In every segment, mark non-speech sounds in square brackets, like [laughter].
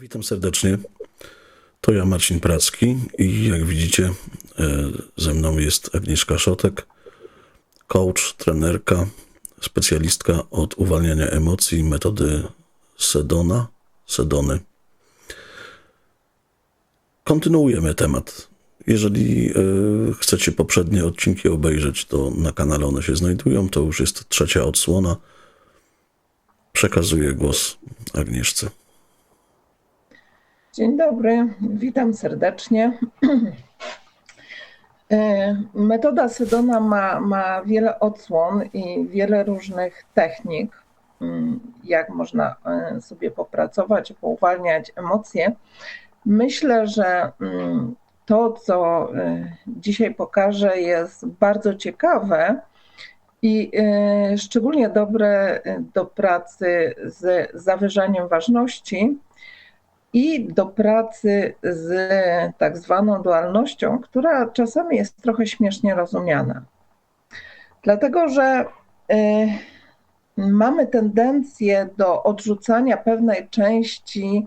Witam serdecznie. To ja, Marcin Pracki i jak widzicie, e, ze mną jest Agnieszka Szotek, coach, trenerka, specjalistka od uwalniania emocji, metody Sedona, Sedony. Kontynuujemy temat. Jeżeli e, chcecie poprzednie odcinki obejrzeć, to na kanale one się znajdują. To już jest trzecia odsłona. Przekazuję głos Agnieszce. Dzień dobry, witam serdecznie. E, Metoda Sedona ma, ma wiele odsłon i wiele różnych technik, mm, jak można e, sobie popracować, pouwalniać emocje. Myślę, że mm, to, co e, dzisiaj pokażę, jest bardzo ciekawe i szczególnie dobre do pracy z zawyżaniem ważności i do pracy z tak zwaną dualnością, która czasami jest trochę śmiesznie rozumiana. Dlatego, że y, mamy tendencję do odrzucania pewnej części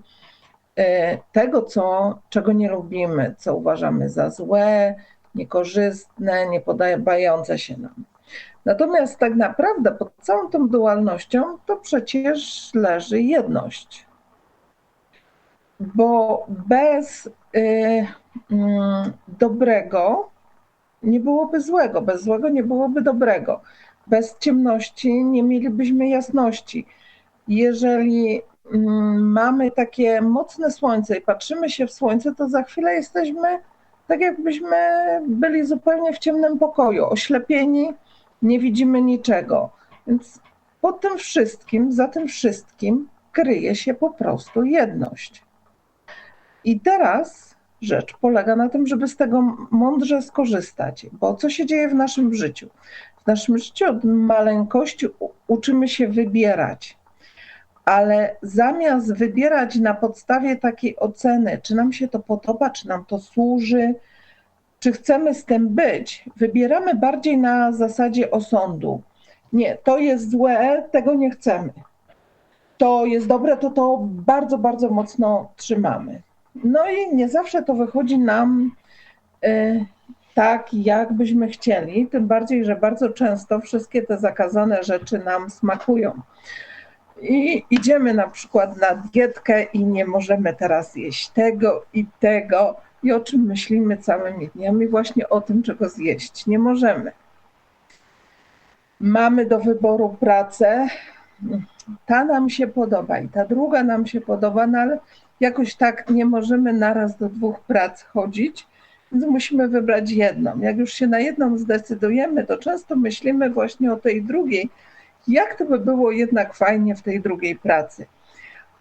y, tego, co, czego nie lubimy, co uważamy za złe, niekorzystne, niepodobające się nam. Natomiast tak naprawdę pod całą tą dualnością to przecież leży jedność bo bez y, mm, dobrego nie byłoby złego, bez złego nie byłoby dobrego. Bez ciemności nie mielibyśmy jasności. Jeżeli mm, mamy takie mocne słońce i patrzymy się w słońce, to za chwilę jesteśmy tak, jakbyśmy byli zupełnie w ciemnym pokoju, oślepieni, nie widzimy niczego. Więc pod tym wszystkim, za tym wszystkim kryje się po prostu jedność. I teraz rzecz polega na tym, żeby z tego mądrze skorzystać, bo co się dzieje w naszym życiu? W naszym życiu od maleńkości uczymy się wybierać, ale zamiast wybierać na podstawie takiej oceny, czy nam się to podoba, czy nam to służy, czy chcemy z tym być, wybieramy bardziej na zasadzie osądu. Nie, to jest złe, tego nie chcemy. To jest dobre, to to bardzo, bardzo mocno trzymamy. No i nie zawsze to wychodzi nam y, tak, jak byśmy chcieli, tym bardziej, że bardzo często wszystkie te zakazane rzeczy nam smakują. I idziemy na przykład na dietkę i nie możemy teraz jeść tego i tego. I o czym myślimy całymi dniami? Właśnie o tym, czego zjeść nie możemy. Mamy do wyboru pracę. Ta nam się podoba i ta druga nam się podoba, no ale jakoś tak nie możemy naraz do dwóch prac chodzić, więc musimy wybrać jedną. Jak już się na jedną zdecydujemy, to często myślimy właśnie o tej drugiej, jak to by było jednak fajnie w tej drugiej pracy.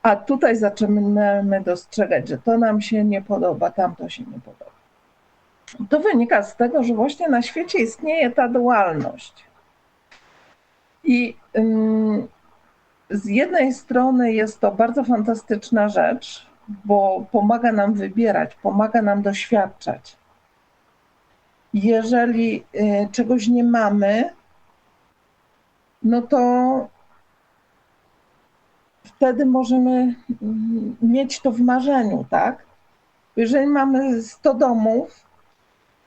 A tutaj zaczynamy dostrzegać, że to nam się nie podoba, tamto się nie podoba. To wynika z tego, że właśnie na świecie istnieje ta dualność. I z jednej strony jest to bardzo fantastyczna rzecz, bo pomaga nam wybierać, pomaga nam doświadczać. Jeżeli y, czegoś nie mamy, no to wtedy możemy mm, mieć to w marzeniu, tak? Jeżeli mamy 100 domów,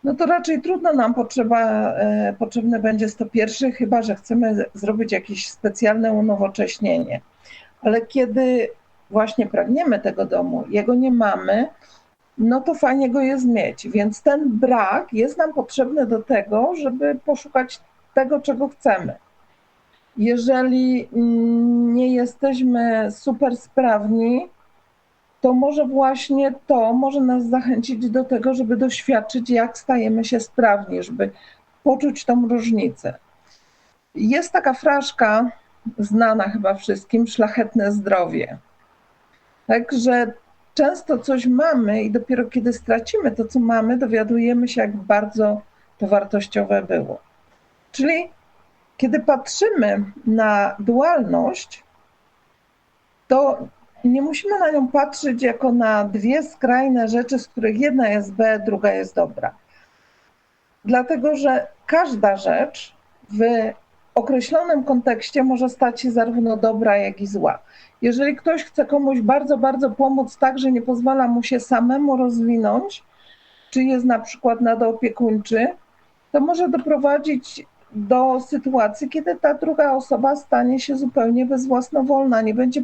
no to raczej trudno nam potrzeba, y, potrzebne będzie 101, chyba że chcemy zrobić jakieś specjalne unowocześnienie. Ale kiedy właśnie pragniemy tego domu, jego nie mamy, no to fajnie go jest mieć. Więc ten brak jest nam potrzebny do tego, żeby poszukać tego, czego chcemy. Jeżeli nie jesteśmy super sprawni, to może właśnie to może nas zachęcić do tego, żeby doświadczyć, jak stajemy się sprawni, żeby poczuć tą różnicę. Jest taka fraszka, znana chyba wszystkim, szlachetne zdrowie. Także często coś mamy i dopiero kiedy stracimy to, co mamy, dowiadujemy się, jak bardzo to wartościowe było. Czyli kiedy patrzymy na dualność, to nie musimy na nią patrzeć jako na dwie skrajne rzeczy, z których jedna jest B, druga jest dobra. Dlatego, że każda rzecz w określonym kontekście może stać się zarówno dobra, jak i zła. Jeżeli ktoś chce komuś bardzo, bardzo pomóc, tak, że nie pozwala mu się samemu rozwinąć, czy jest na przykład nadopiekuńczy, to może doprowadzić do sytuacji, kiedy ta druga osoba stanie się zupełnie bezwłasnowolna, nie będzie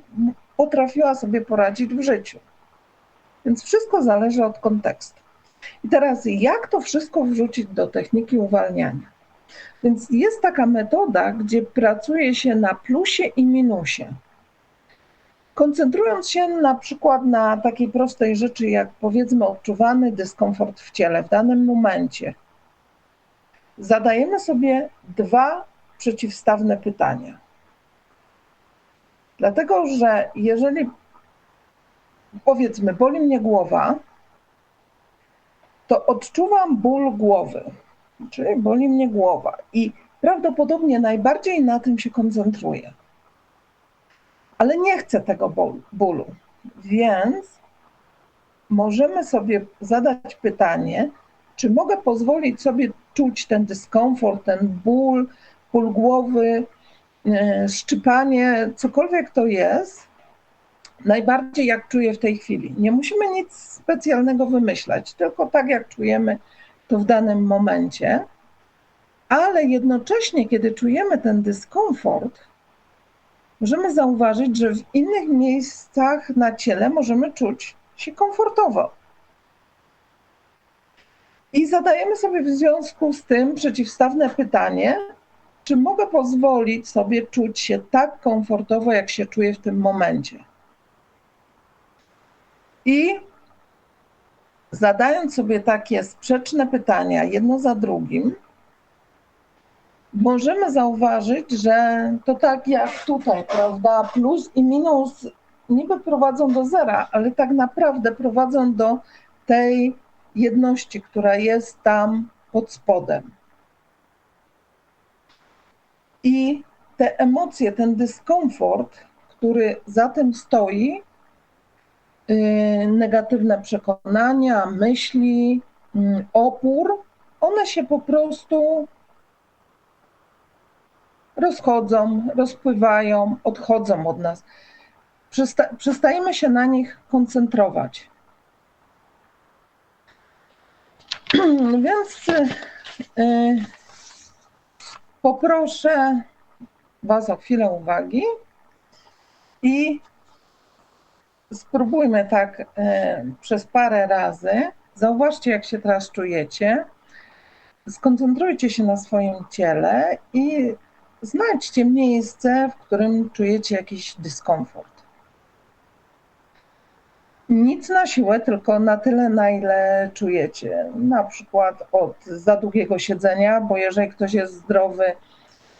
potrafiła sobie poradzić w życiu. Więc wszystko zależy od kontekstu. I teraz, jak to wszystko wrzucić do techniki uwalniania? Więc jest taka metoda, gdzie pracuje się na plusie i minusie. Koncentrując się na przykład na takiej prostej rzeczy, jak powiedzmy odczuwany dyskomfort w ciele w danym momencie, zadajemy sobie dwa przeciwstawne pytania. Dlatego, że jeżeli powiedzmy, boli mnie głowa, to odczuwam ból głowy, czyli boli mnie głowa i prawdopodobnie najbardziej na tym się koncentruję. Ale nie chcę tego bólu, więc możemy sobie zadać pytanie, czy mogę pozwolić sobie czuć ten dyskomfort, ten ból, ból głowy, e, szczypanie, cokolwiek to jest, najbardziej jak czuję w tej chwili. Nie musimy nic specjalnego wymyślać, tylko tak jak czujemy to w danym momencie, ale jednocześnie, kiedy czujemy ten dyskomfort, możemy zauważyć, że w innych miejscach na ciele możemy czuć się komfortowo. I zadajemy sobie w związku z tym przeciwstawne pytanie, czy mogę pozwolić sobie czuć się tak komfortowo, jak się czuję w tym momencie. I zadając sobie takie sprzeczne pytania, jedno za drugim, możemy zauważyć, że to tak jak tutaj, prawda, plus i minus niby prowadzą do zera, ale tak naprawdę prowadzą do tej jedności, która jest tam pod spodem. I te emocje, ten dyskomfort, który za tym stoi, yy, negatywne przekonania, myśli, yy, opór, one się po prostu rozchodzą, rozpływają, odchodzą od nas. Przesta- przestajemy się na nich koncentrować. [clears throat] Więc y, poproszę Was o chwilę uwagi i spróbujmy tak y, przez parę razy. Zauważcie, jak się teraz czujecie. Skoncentrujcie się na swoim ciele i znajdźcie miejsce, w którym czujecie jakiś dyskomfort. Nic na siłę, tylko na tyle, na ile czujecie. Na przykład od za długiego siedzenia, bo jeżeli ktoś jest zdrowy,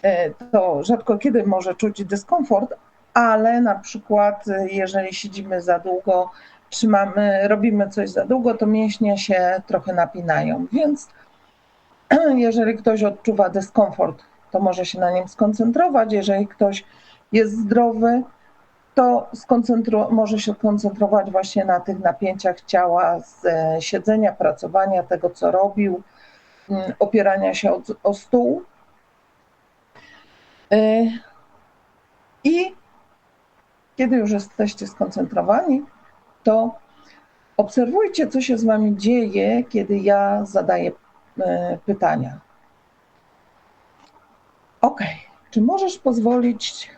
e, to rzadko kiedy może czuć dyskomfort, ale na przykład e, jeżeli siedzimy za długo, trzymamy, robimy coś za długo, to mięśnie się trochę napinają. Więc [clears throat] jeżeli ktoś odczuwa dyskomfort, to może się na nim skoncentrować. Jeżeli ktoś jest zdrowy, to może się koncentrować właśnie na tych napięciach ciała z e, siedzenia, pracowania, tego co robił, mm, opierania się o, o stół. E, I kiedy już jesteście skoncentrowani, to obserwujcie, co się z wami dzieje, kiedy ja zadaję e, pytania. Ok, czy możesz pozwolić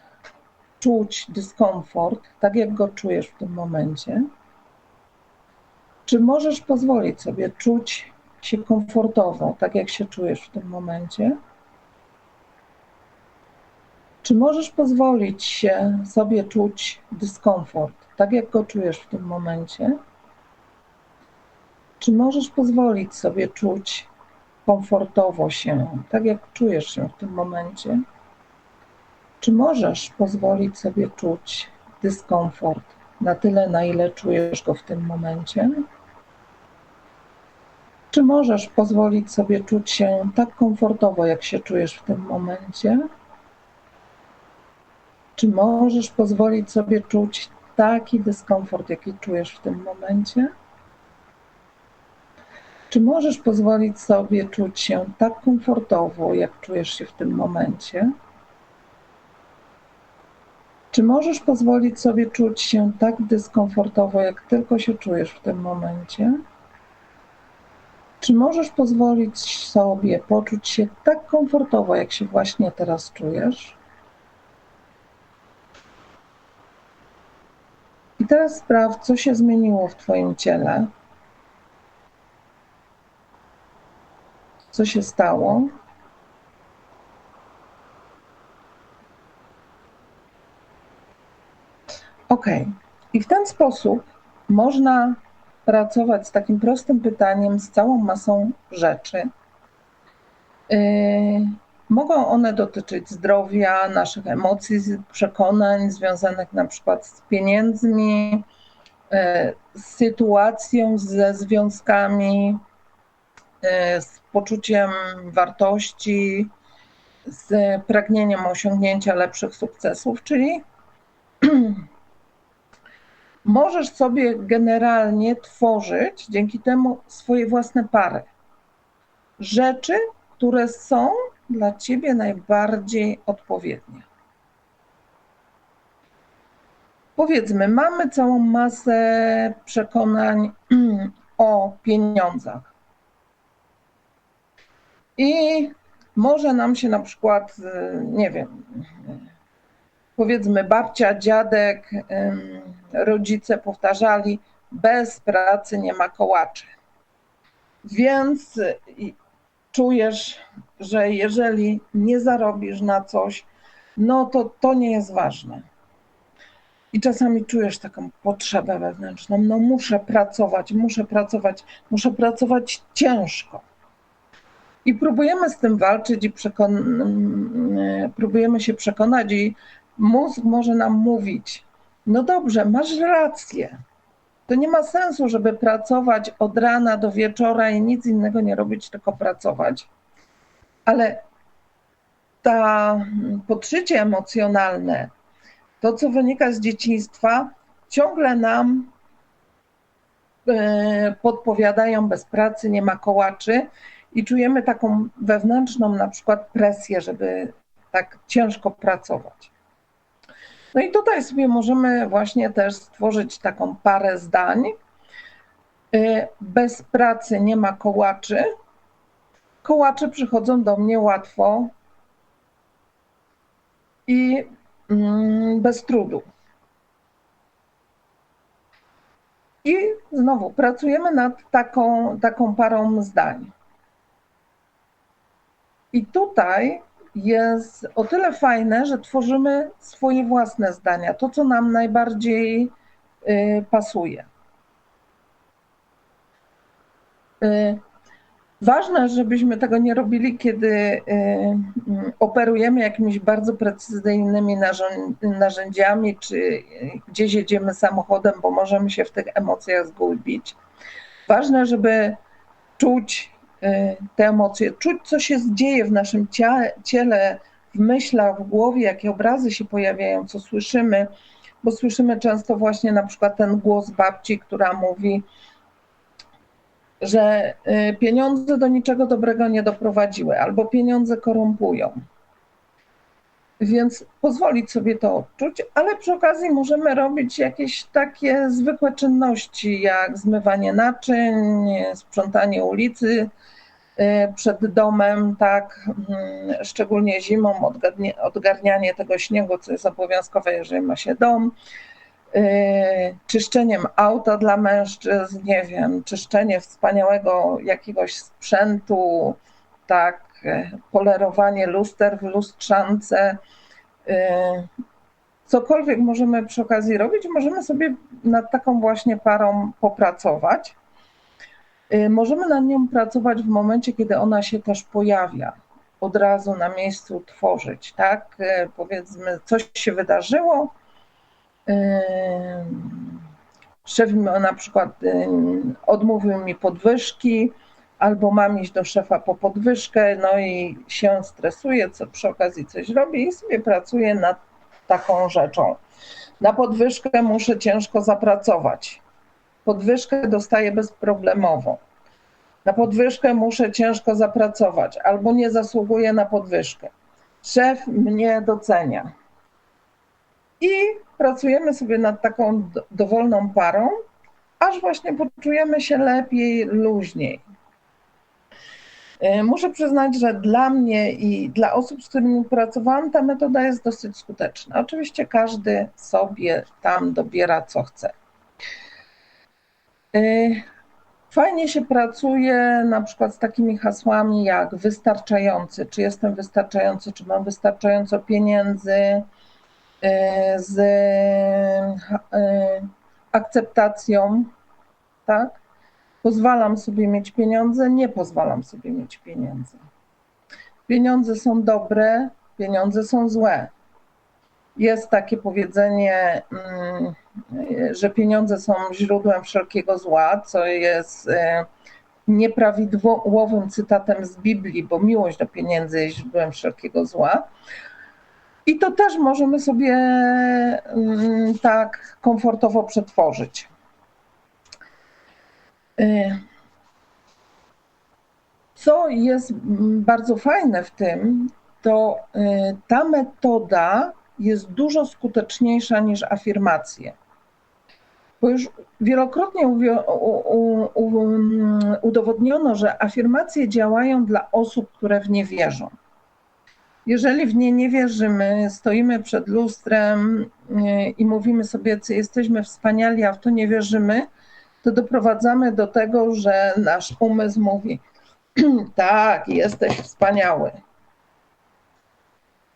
czuć dyskomfort, tak jak go czujesz w tym momencie? Czy możesz pozwolić sobie czuć się komfortowo, tak jak się czujesz w tym momencie? Czy możesz pozwolić się sobie czuć dyskomfort, tak jak go czujesz w tym momencie? Czy możesz pozwolić sobie czuć komfortowo się, tak jak czujesz się w tym momencie? Czy możesz pozwolić sobie czuć dyskomfort na tyle, na ile czujesz go w tym momencie? Czy możesz pozwolić sobie czuć się tak komfortowo, jak się czujesz w tym momencie? Czy możesz pozwolić sobie czuć taki dyskomfort, jaki czujesz w tym momencie? Czy możesz pozwolić sobie czuć się tak komfortowo, jak czujesz się w tym momencie? Czy możesz pozwolić sobie czuć się tak dyskomfortowo, jak tylko się czujesz w tym momencie? Czy możesz pozwolić sobie poczuć się tak komfortowo, jak się właśnie teraz czujesz? I teraz sprawdź, co się zmieniło w Twoim ciele. Co się stało? Ok. I w ten sposób można pracować z takim prostym pytaniem, z całą masą rzeczy. Yy, mogą one dotyczyć zdrowia, naszych emocji, przekonań związanych na przykład z pieniędzmi, yy, z sytuacją, ze związkami, z poczuciem wartości, z pragnieniem osiągnięcia lepszych sukcesów, czyli [clears throat] możesz sobie generalnie tworzyć dzięki temu swoje własne pary. Rzeczy, które są dla ciebie najbardziej odpowiednie. Powiedzmy, mamy całą masę przekonań [clears throat] o pieniądzach. I może nam się na przykład, y, nie wiem, powiedzmy babcia, dziadek, rodzice powtarzali, bez pracy nie ma kołaczy. Więc y, czujesz, że jeżeli nie zarobisz na coś, no to to nie jest ważne. I czasami czujesz taką potrzebę wewnętrzną, no muszę pracować, muszę pracować, muszę pracować ciężko. I próbujemy z tym walczyć i mm, próbujemy się przekonać i mózg może nam mówić, no dobrze, masz rację. To nie ma sensu, żeby pracować od rana do wieczora i nic innego nie robić, tylko pracować. Ale ta mm, podszycie emocjonalne, to co wynika z dzieciństwa, ciągle nam e, podpowiadają bez pracy, nie ma kołaczy i czujemy taką wewnętrzną na przykład presję, żeby tak ciężko pracować. No i tutaj sobie możemy właśnie też stworzyć taką parę zdań. Y, Bez pracy nie ma kołaczy. Kołacze przychodzą do mnie łatwo i mm, bez trudu. I znowu pracujemy nad taką, taką parą zdań. I tutaj jest o tyle fajne, że tworzymy swoje własne zdania, to co nam najbardziej y, pasuje. Y, Ważne, żebyśmy tego nie robili, kiedy y, mm, operujemy jakimiś bardzo precyzyjnymi narzędziami, czy gdzieś jedziemy samochodem, bo możemy się w tych emocjach zgubić. Ważne, żeby czuć te emocje, czuć, co się dzieje w naszym ciele, w myślach, w głowie, jakie obrazy się pojawiają, co słyszymy, bo słyszymy często właśnie na przykład ten głos babci, która mówi, że y, pieniądze do niczego dobrego nie doprowadziły, albo pieniądze korumpują. Więc pozwolić sobie to odczuć, ale przy okazji możemy robić jakieś takie zwykłe czynności, jak zmywanie naczyń, sprzątanie ulicy y, przed domem, tak, mm, szczególnie zimą, odgarnianie tego śniegu, co jest obowiązkowe, jeżeli ma się dom y, czyszczeniem auta dla mężczyzn, nie wiem, czyszczenie wspaniałego jakiegoś sprzętu, tak, polerowanie luster w lustrzance, y, cokolwiek możemy przy okazji robić, możemy sobie nad taką właśnie parą popracować. Y, Możemy nad nią pracować w momencie, kiedy ona się też pojawia, od razu na miejscu tworzyć, tak? Powiedzmy, coś się wydarzyło, Szef na przykład odmówił mi podwyżki, albo mam iść do szefa po podwyżkę, no i się stresuję, co przy okazji coś robię i sobie pracuję nad taką rzeczą. Na podwyżkę muszę ciężko zapracować. Podwyżkę dostaję bezproblemowo. Na podwyżkę muszę ciężko zapracować, albo nie zasługuję na podwyżkę. Szef mnie docenia. i pracujemy sobie nad taką do- dowolną parą, aż właśnie poczujemy się lepiej, luźniej. Y, Muszę przyznać, że dla mnie i dla osób, z którymi pracowałam, ta metoda jest dosyć skuteczna. Oczywiście każdy sobie tam dobiera, co chce. Y, Fajnie się pracuje na przykład z takimi hasłami jak wystarczający, czy jestem wystarczający, czy mam wystarczająco pieniędzy, y, z akceptacją, tak? Pozwalam sobie mieć pieniądze, nie pozwalam sobie mieć pieniędzy. Pieniądze są dobre, pieniądze są złe. Jest takie powiedzenie, mm, że pieniądze są źródłem wszelkiego zła, co jest e, nieprawidłowym cytatem z Biblii, bo miłość do pieniędzy jest źródłem wszelkiego zła. I to też możemy sobie mm, tak komfortowo przetworzyć. Y, Co jest bardzo fajne w tym, to y, ta metoda jest dużo skuteczniejsza niż afirmacje. Bo już wielokrotnie mm, udowodniono, że afirmacje działają dla osób, które w nie wierzą. Jeżeli w nie nie wierzymy, stoimy przed lustrem y, i mówimy sobie, jesteśmy wspaniali, a w to nie wierzymy, to doprowadzamy do tego, że nasz umysł mówi: [clears throat] Tak, jesteś wspaniały.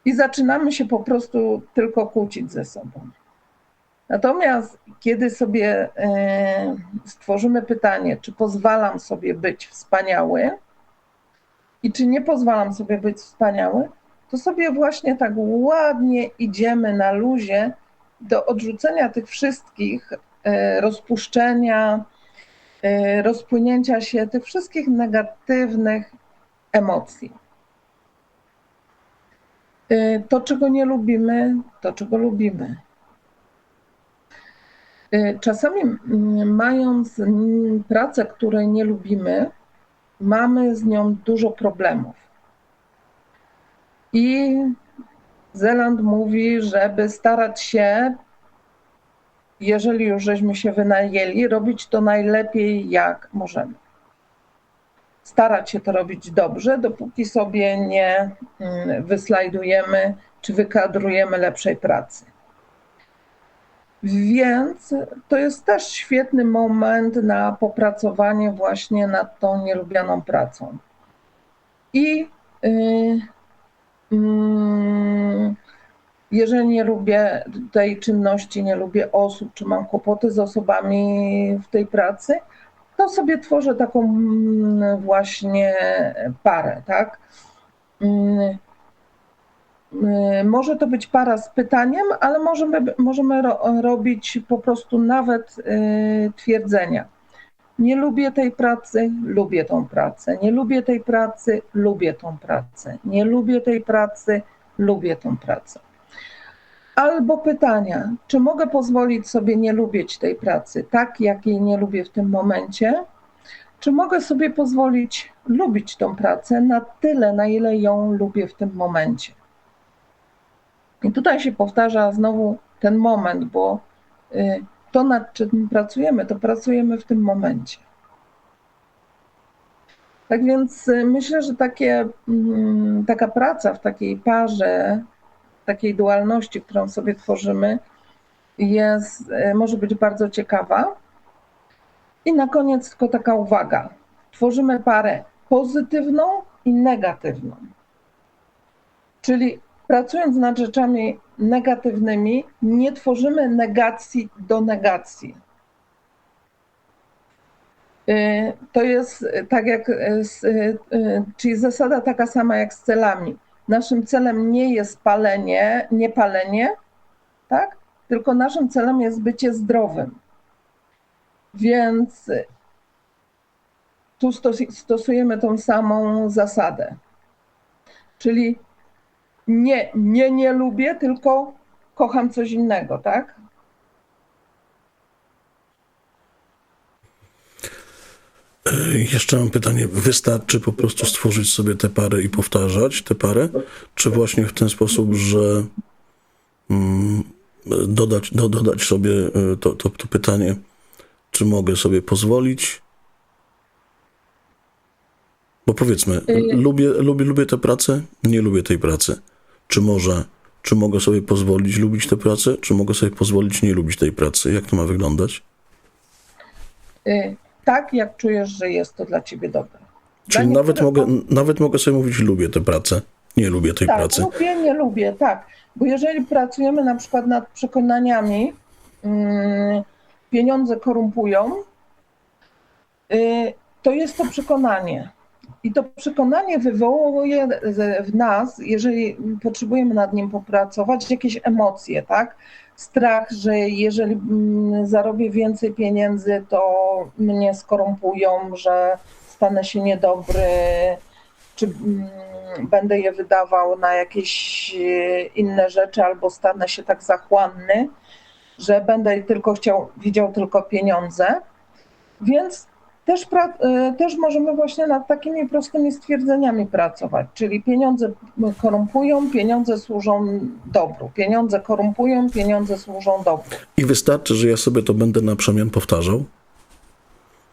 I zaczynamy się po prostu tylko kłócić ze sobą. Natomiast kiedy sobie e, stworzymy pytanie, czy pozwalam sobie być wspaniały i czy nie pozwalam sobie być wspaniały, to sobie właśnie tak ładnie idziemy na luzie do odrzucenia tych wszystkich rozpuszczenia, e, rozpłynięcia się tych wszystkich negatywnych emocji. E, To, czego nie lubimy, to, czego lubimy. E, Czasami mm, mając mm, pracę, której nie lubimy, mamy z nią dużo problemów. I Zeland mówi, żeby starać się, jeżeli już żeśmy się wynajęli, robić to najlepiej jak możemy. Starać się to robić dobrze, dopóki sobie nie mm, wyslajdujemy czy wykadrujemy lepszej pracy. Więc to jest też świetny moment na popracowanie właśnie nad tą nielubianą pracą. I y, mm, jeżeli nie lubię tej czynności, nie lubię osób, czy mam kłopoty z osobami w tej pracy, to sobie tworzę taką mm, właśnie parę, tak? Mm, y, Może to być para z pytaniem, ale możemy, możemy ro, robić po prostu nawet y, twierdzenia. Nie lubię tej pracy, lubię tą pracę. Nie lubię tej pracy, lubię tą pracę. Nie lubię tej pracy, lubię tą pracę. Albo pytania, czy mogę pozwolić sobie nie lubić tej pracy tak, jak jej nie lubię w tym momencie? Czy mogę sobie pozwolić lubić tą pracę na tyle, na ile ją lubię w tym momencie? I tutaj się powtarza znowu ten moment, bo y, to, nad czym pracujemy, to pracujemy w tym momencie. Tak więc y, myślę, że takie, mm, taka praca w takiej parze, takiej dualności, którą sobie tworzymy, jest, y, może być bardzo ciekawa. I na koniec tylko taka uwaga. Tworzymy parę pozytywną i negatywną. Czyli pracując nad rzeczami negatywnymi, nie tworzymy negacji do negacji. Y, To jest y, tak jak, czyli zasada taka sama jak z celami. Naszym celem nie jest palenie, nie palenie, tak? Tylko naszym celem jest bycie zdrowym. Więc y, tu stos- stosujemy tą samą zasadę. Czyli nie, nie, nie lubię, tylko kocham coś innego, tak? Jeszcze mam pytanie. Wystarczy po prostu stworzyć sobie tę parę i powtarzać tę parę? Czy właśnie w ten sposób, że mm, dodać, do, dodać sobie e, to, to, to pytanie, czy mogę sobie pozwolić? Bo powiedzmy, lubię, lubię, lubię tę pracę, nie lubię tej pracy. Czy może, czy mogę sobie pozwolić lubić tę pracę, czy mogę sobie pozwolić nie lubić tej pracy? Jak to ma wyglądać? Y, Tak, jak czujesz, że jest to dla ciebie dobre. Dla Czyli nawet mogę, nawet mogę sobie mówić, lubię tę pracę, nie lubię tej Tak, pracy. lubię, nie lubię, tak. Bo jeżeli pracujemy na przykład nad przekonaniami, mm, pieniądze korumpują, y, to jest to przekonanie. I to przekonanie wywołuje w nas, jeżeli potrzebujemy nad nim popracować, jakieś emocje, tak? Strach, że jeżeli mm, zarobię więcej pieniędzy, to mnie skorumpują, że stanę się niedobry, czy mm, będę je wydawał na jakieś e, inne rzeczy, albo stanę się tak zachłanny, że będę tylko chciał, widział tylko pieniądze. Więc też, e, też możemy właśnie nad takimi prostymi stwierdzeniami pracować, czyli pieniądze korumpują, pieniądze służą dobru, pieniądze korumpują, pieniądze służą dobru. I wystarczy, że ja sobie to będę na przemian powtarzał.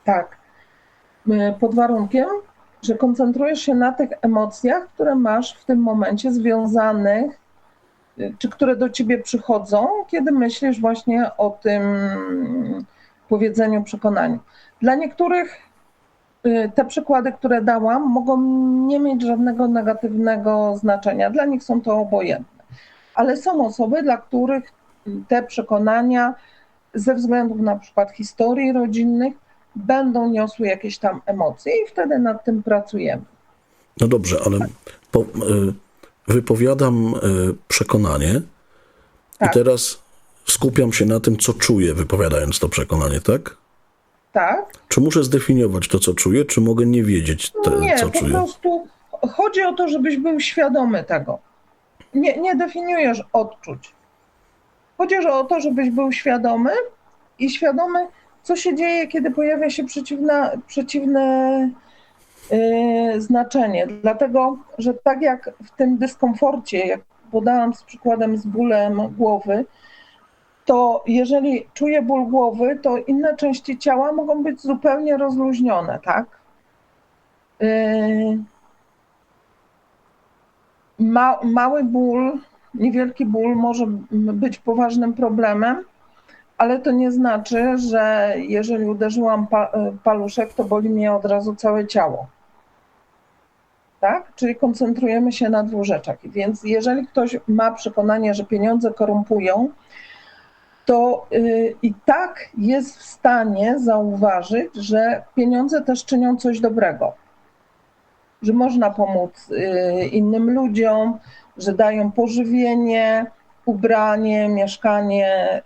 Tak. Y, Pod warunkiem, że koncentrujesz się na tych emocjach, które masz w tym momencie związanych, y, czy które do ciebie przychodzą, kiedy myślisz właśnie o tym powiedzeniu, przekonaniu. Dla niektórych y, te przykłady, które dałam, mogą nie mieć żadnego negatywnego znaczenia. Dla nich są to obojętne. Ale są osoby, dla których te przekonania ze względów na przykład historii rodzinnych będą niosły jakieś tam emocje i wtedy nad tym pracujemy. No dobrze, ale po, y, wypowiadam y, przekonanie Tak. i teraz skupiam się na tym, co czuję, wypowiadając to przekonanie, tak? Tak? Czy muszę zdefiniować to, co czuję, czy mogę nie wiedzieć, te, Nie, co po czuję? prostu chodzi o to, żebyś był świadomy tego. Nie, nie definiujesz odczuć. Chodzi o to, żebyś był świadomy i świadomy, co się dzieje, kiedy pojawia się przeciwna, przeciwne yy, znaczenie. Dlatego, że tak jak w tym dyskomforcie, jak podałam z przykładem z bólem głowy, to jeżeli czuję ból głowy, to inne części ciała mogą być zupełnie rozluźnione, tak? Yy, Ma, mały ból, niewielki ból może być poważnym problemem, ale to nie znaczy, że jeżeli uderzyłam pa, paluszek, to boli mnie od razu całe ciało. Tak? Czyli koncentrujemy się na dwóch rzeczach. Więc jeżeli ktoś ma przekonanie, że pieniądze korumpują, to y, i tak jest w stanie zauważyć, że pieniądze też czynią coś dobrego. Że można pomóc y, innym ludziom, że dają pożywienie, ubranie, mieszkanie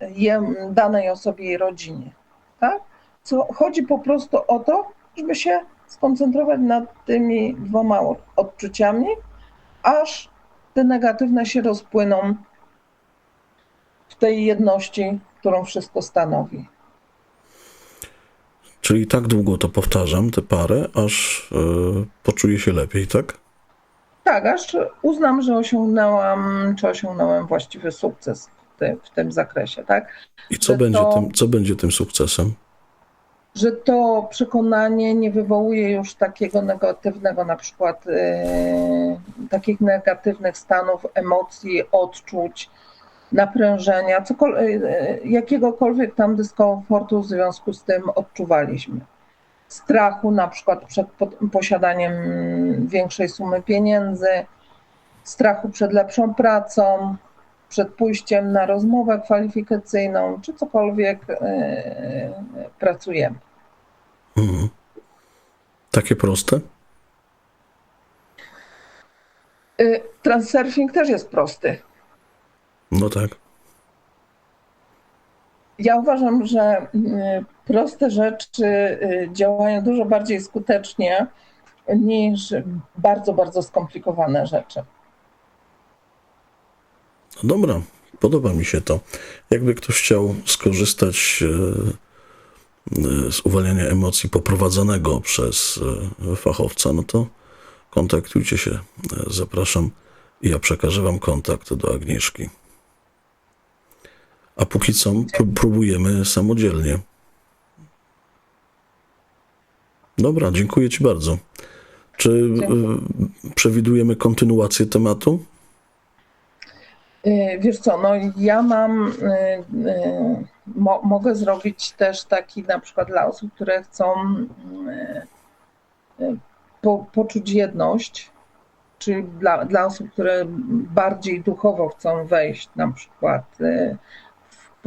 danej osobie i rodzinie. Tak? Co, chodzi po prostu o to, żeby się skoncentrować nad tymi dwoma odczuciami, aż te negatywne się rozpłyną w tej jedności, którą wszystko stanowi. Czyli tak długo to powtarzam, tę parę, aż y, poczuję się lepiej, tak? Tak, aż uznam, że osiągnęłam, czy osiągnąłem właściwy sukces w, ty, w tym zakresie, tak? I co Że będzie, to- tym, co będzie tym sukcesem? Że to przekonanie nie wywołuje już takiego negatywnego, na przykład yy, takich negatywnych stanów, emocji, odczuć, naprężenia, cokol- yy, jakiegokolwiek tam dyskomfortu w związku z tym odczuwaliśmy. Strachu na przykład przed po- posiadaniem większej sumy pieniędzy, strachu przed lepszą pracą, przed pójściem na rozmowę kwalifikacyjną, czy cokolwiek yy, pracujemy. Mhm. Takie proste? Yy, Transurfing też jest prosty. No tak. Ja uważam, że yy, proste rzeczy yy, działają dużo bardziej skutecznie niż bardzo, bardzo skomplikowane rzeczy. No dobra, podoba mi się to. Jakby ktoś chciał skorzystać e, z uwalniania emocji poprowadzonego przez fachowca, no to kontaktujcie się. Zapraszam i ja przekażę wam kontakt do Agnieszki. A póki co pró- próbujemy samodzielnie. Dobra, dziękuję Ci bardzo. Czy y, przewidujemy kontynuację tematu? Y, Wiesz co, no ja mam, y, mo, mogę zrobić też taki na przykład dla osób, które chcą y, po, poczuć jedność, czyli dla, dla osób, które bardziej duchowo chcą wejść na przykład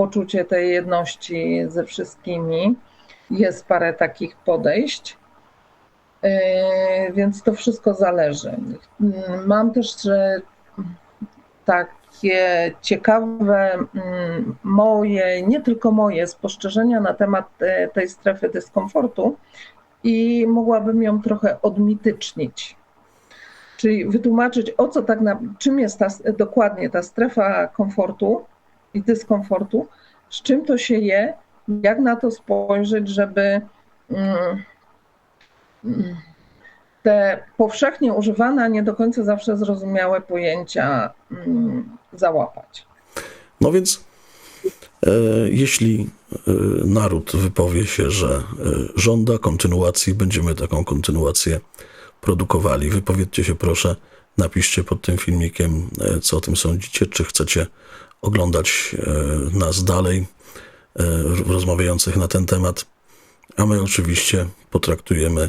poczucie tej jedności ze wszystkimi. Jest parę takich podejść. Y, Więc to wszystko zależy. Mam też, takie ciekawe mm, moje, nie tylko moje spostrzeżenia na temat e, tej strefy dyskomfortu i mogłabym ją trochę odmitycznić. Czyli wytłumaczyć, o co tak na, czym jest ta, dokładnie ta strefa komfortu i dyskomfortu, z czym to się je, jak na to spojrzeć, żeby mm, mm, te powszechnie używane, a nie do końca zawsze zrozumiałe pojęcia mm, załapać. No więc, e, jeśli e, naród wypowie się, że e, żąda kontynuacji, będziemy taką kontynuację produkowali. Wypowiedzcie się proszę, napiszcie pod tym filmikiem, co o tym sądzicie, czy chcecie oglądać e, nas dalej, e, rozmawiających na ten temat, a my oczywiście potraktujemy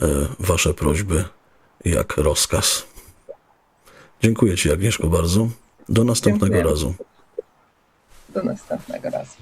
e, Wasze prośby jak rozkaz. Dziękuję Ci, Agnieszko, bardzo. Do następnego Dziękuję. razu. Do następnego razu.